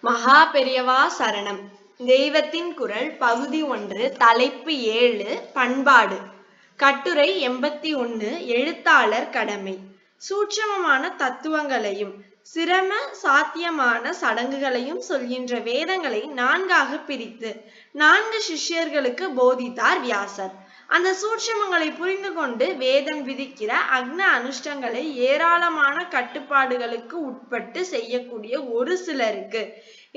மகா பெரியவா சரணம். தெய்வத்தின் குரல் பகுதி ஒன்று தலைப்பு ஏழு பண்பாடு. கட்டுரை எண்பத்தி ஒன்று எழுத்தாளர் கடமை. சூட்சமமான தத்துவங்களையும் சிரம சாத்தியமான சடங்குகளையும் சொல்கின்ற வேதங்களை நான்காக பிரித்து நான்கு சிஷ்யர்களுக்கு போதித்தார் வியாசர். அந்த சூட்சமங்களை புரிந்து கொண்டு வேதம் விதிக்கிற அக்ன அனுஷ்டங்களை ஏராளமான கட்டுப்பாடுகளுக்கு உட்பட்டு செய்யக்கூடிய ஒரு சிலருக்கு.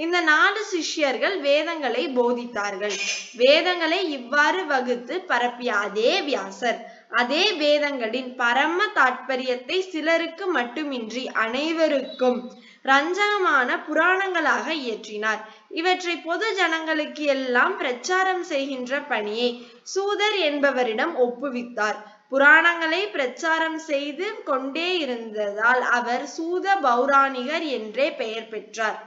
இந்த நாலு சிஷ்யர்கள் வேதங்களை போதித்தார்கள். வேதங்களை இவ்வாறு வகுத்து பரப்பிய அதே வியாசர் அதே வேதங்களின் பரம தாற்பயத்தை சிலருக்கு மட்டுமின்றி அனைவருக்கும் ரஞ்சகமான புராணங்களாக இயற்றினார். இவற்றை பொது ஜனங்களுக்கு எல்லாம் பிரச்சாரம் செய்கின்ற பணியை சூதர் என்பவரிடம் ஒப்புவித்தார். புராணங்களை பிரச்சாரம் செய்து கொண்டே இருந்ததால் அவர் சூத பௌராணிகர் என்றே பெயர் பெற்றார்.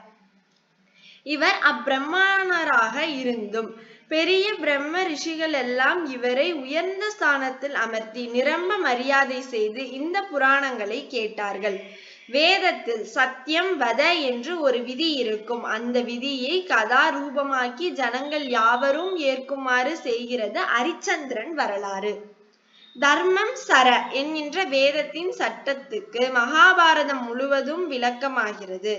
இவர் அப்பிரமாணராக இருந்தும் பெரிய பிரம்ம ரிஷிகள் எல்லாம் இவரை உயர்ந்த ஸ்தானத்தில் அமர்த்தி நிரம்ப மரியாதை செய்து இந்த புராணங்களை கேட்டார்கள். வேதத்தில் சத்தியம் வத என்று ஒரு விதி இருக்கும். அந்த விதியை கதா ரூபமாக்கி ஜனங்கள் யாவரும் ஏற்குமாறு செய்கிறது அரிச்சந்திரன் வரலாறு. தர்மம் சர என்கின்ற வேதத்தின் சட்டத்துக்கு மகாபாரதம் முழுவதும் விளக்கமாகிறது.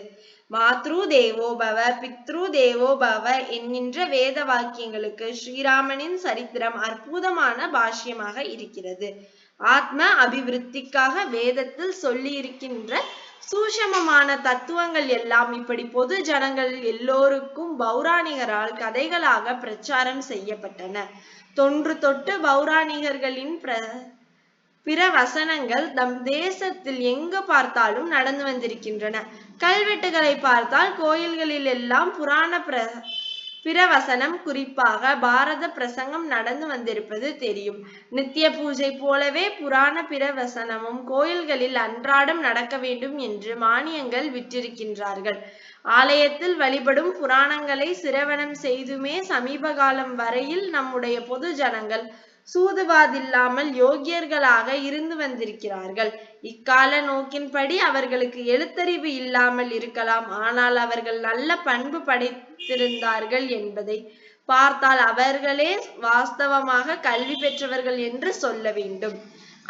மாத்ரு தேவோ பவ பித்ரு தேவோ பவ என்கின்ற வேத வாக்கியங்களுக்கு ஸ்ரீராமனின் சரித்திரம் அற்புதமான பாஷ்யமாக இருக்கிறது. ஆத்ம அபிவிருத்திக்காக வேதத்தில் சொல்லியிருக்கின்ற சூஷமமான தத்துவங்கள் எல்லாம் இப்படி பொது ஜனங்கள் எல்லோருக்கும் பௌராணிகரால் கதைகளாக பிரச்சாரம் செய்யப்பட்டன. தொன்று தொட்டு பௌராணிகர்களின் பிர பிற வசனங்கள் தம் தேசத்தில் எங்கு பார்த்தாலும் நடந்து வந்திருக்கின்றன. கல்வெட்டுகளை பார்த்தால் கோயில்களில் எல்லாம் புராண பிர பிரவசனம் குறிப்பாக பாரத பிரசங்கம் நடந்து வந்திருப்பது தெரியும். நித்திய பூஜை போலவே புராண பிரவசனமும் கோயில்களில் அன்றாடம் நடக்க வேண்டும் என்று மானியங்கள் விற்றிருக்கின்றார்கள் ஆலயத்தில் வழிபடும் புராணங்களை சிரவணம் செய்துமே சமீப காலம் வரையில் நம்முடைய பொது ஜனங்கள் சூதுவாதில்லாமல் யோகியர்களாக இருந்து வந்திருக்கிறார்கள். இக்கால நோக்கின்படி அவர்களுக்கு எழுத்தறிவு இல்லாமல் இருக்கலாம். ஆனால் அவர்கள் நல்ல பண்பு படைத்திருந்தார்கள் என்பதை பார்த்தால் அவர்களே வாஸ்தவமாக கல்வி பெற்றவர்கள் என்று சொல்ல வேண்டும்.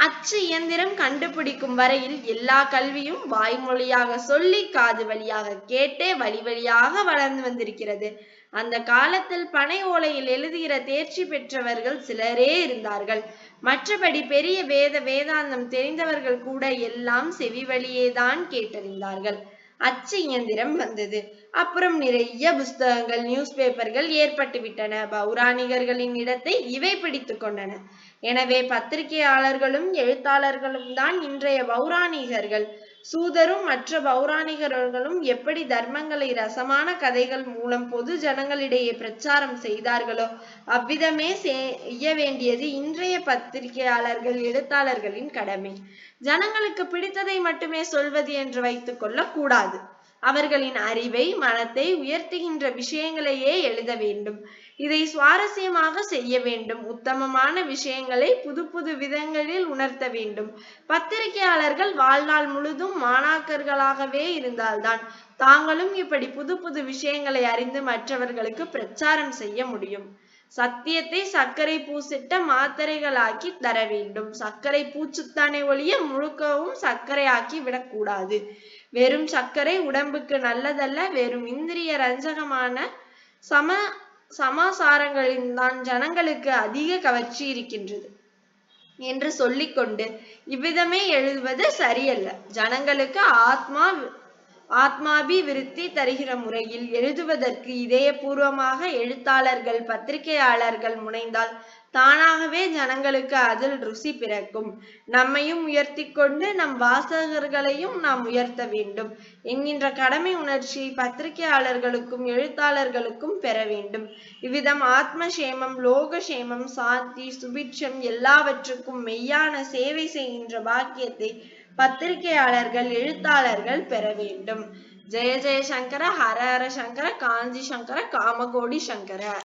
அச்சு இயந்திரம் கண்டுபிடிக்கும் வரையில் எல்லா கல்வியும் வாய்மொழியாக சொல்லி காது வழியாக கேட்டே வழி வழியாக வளர்ந்து வந்திருக்கிறது. அந்த காலத்தில் பனை ஓலையில் எழுதுகிற தேர்ச்சி பெற்றவர்கள் சிலரே இருந்தார்கள். மற்றபடி பெரிய வேத வேதாந்தம் தெரிந்தவர்கள் கூட எல்லாம் செவி வழியேதான் கேட்டறிந்தார்கள். அச்சு இயந்திரம் வந்தது. அப்புறம் நிறைய புஸ்தகங்கள் நியூஸ் பேப்பர்கள் ஏற்பட்டு விட்டன பௌராணிகர்களின் இடத்தை இவை பிடித்து கொண்டன. எனவே பத்திரிகையாளர்களும் எழுத்தாளர்களும் தான் இன்றைய பௌராணிகர்கள். சூதரும் மற்ற பௌராணிகர்களும் எப்படி தர்மங்களை ரசமான கதைகள் மூலம் பொது ஜனங்களிடையே பிரச்சாரம் செய்தார்களோ அவ்விதமே செய்ய வேண்டியது இன்றைய பத்திரிகையாளர்கள் எழுத்தாளர்களின் கடமை. ஜனங்களுக்கு பிடித்ததை மட்டுமே சொல்வது என்று வைத்துக் கொள்ள கூடாது அவர்களின் அறிவை மனத்தை உயர்த்துகின்ற விஷயங்களையே எழுத வேண்டும். இதை சுவாரஸ்யமாக செய்ய வேண்டும். உத்தமமான விஷயங்களை புது புது விதங்களில் உணர்த்த வேண்டும். பத்திரிகையாளர்கள் வாழ்நாள் முழுதும் மாணாக்கர்களாகவே இருந்தால்தான் தாங்களும் இப்படி புது புது விஷயங்களை அறிந்து மற்றவர்களுக்கு பிரச்சாரம் செய்ய முடியும். சத்தியத்தை சர்க்கரை பூசிட்ட மாத்திரைகளாக்கி தர வேண்டும். சர்க்கரை பூச்சுத்தானே ஒழிய முழுக்கவும் சர்க்கரையாக்கி விடக்கூடாது. வெறும் சர்க்கரை உடம்புக்கு நல்லதல்ல வெறும் இந்திரிய ரஞ்சகமான சம சமாசாரங்களின் தான் ஜனங்களுக்கு அதிக கவர்ச்சி இருக்கின்றது. என்று சொல்லிக்கொண்டு இவ்விதமே எழுதுவது சரியல்ல. ஜனங்களுக்கு ஆத்மா ஆத்மாபிவிருத்தி தருகிற முறையில் எழுதுவதற்கு இதயபூர்வமாக எழுத்தாளர்கள் பத்திரிகையாளர்கள் முனைந்தால் தானாகவே ஜனங்களுக்கு அதில் ருசி பிறக்கும். நம்மையும் உயர்த்தி கொண்டு நம் வாசகர்களையும் நாம் உயர்த்த வேண்டும். என்கின்ற கடமை உணர்ச்சி பத்திரிகையாளர்களுக்கும் எழுத்தாளர்களுக்கும் பெற வேண்டும். இவ்விதம் ஆத்மசேமம் லோகசேமம் சாந்தி சுபிட்சம் எல்லாவற்றுக்கும் மெய்யான சேவை செய்கின்ற பாக்கியத்தை பத்திரிகையாளர்கள் எழுத்தாளர்கள் பெற வேண்டும். ஜெய ஜெய சங்கர ஹர ஹர சங்கர காஞ்சி சங்கர காமகோடி சங்கர.